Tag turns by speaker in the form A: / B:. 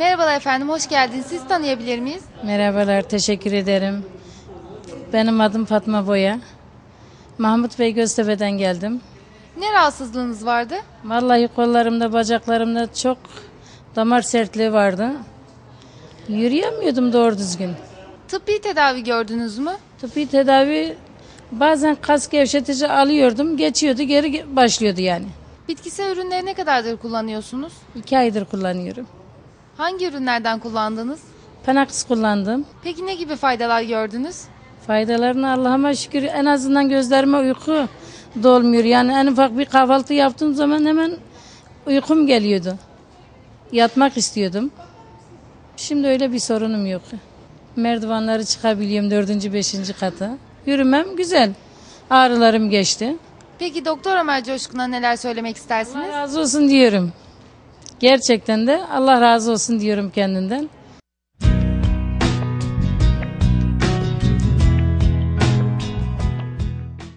A: Merhabalar efendim, hoş geldiniz. Siz tanıyabilir miyiz?
B: Merhabalar, teşekkür ederim. Benim adım Fatma Boya. Mahmut Bey Göztepe'den geldim.
A: Ne rahatsızlığınız vardı?
B: Vallahi kollarımda, bacaklarımda çok damar sertliği vardı. Yürüyemiyordum doğru düzgün.
A: Tıbbi tedavi gördünüz mü?
B: Tıbbi tedavi bazen kas gevşetici alıyordum, geçiyordu, geri ge- başlıyordu yani.
A: Bitkisel ürünleri ne kadardır kullanıyorsunuz?
B: İki aydır kullanıyorum.
A: Hangi ürünlerden kullandınız?
B: Panax kullandım.
A: Peki ne gibi faydalar gördünüz?
B: Faydalarını Allah'ıma şükür en azından gözlerime uyku dolmuyor. Yani en ufak bir kahvaltı yaptığım zaman hemen uykum geliyordu. Yatmak istiyordum. Şimdi öyle bir sorunum yok. Merdivenleri çıkabiliyorum dördüncü, beşinci katı. Yürümem güzel. Ağrılarım geçti.
A: Peki Doktor Ömer Coşkun'a neler söylemek
B: Allah
A: istersiniz?
B: razı olsun diyorum. Gerçekten de Allah razı olsun diyorum kendinden.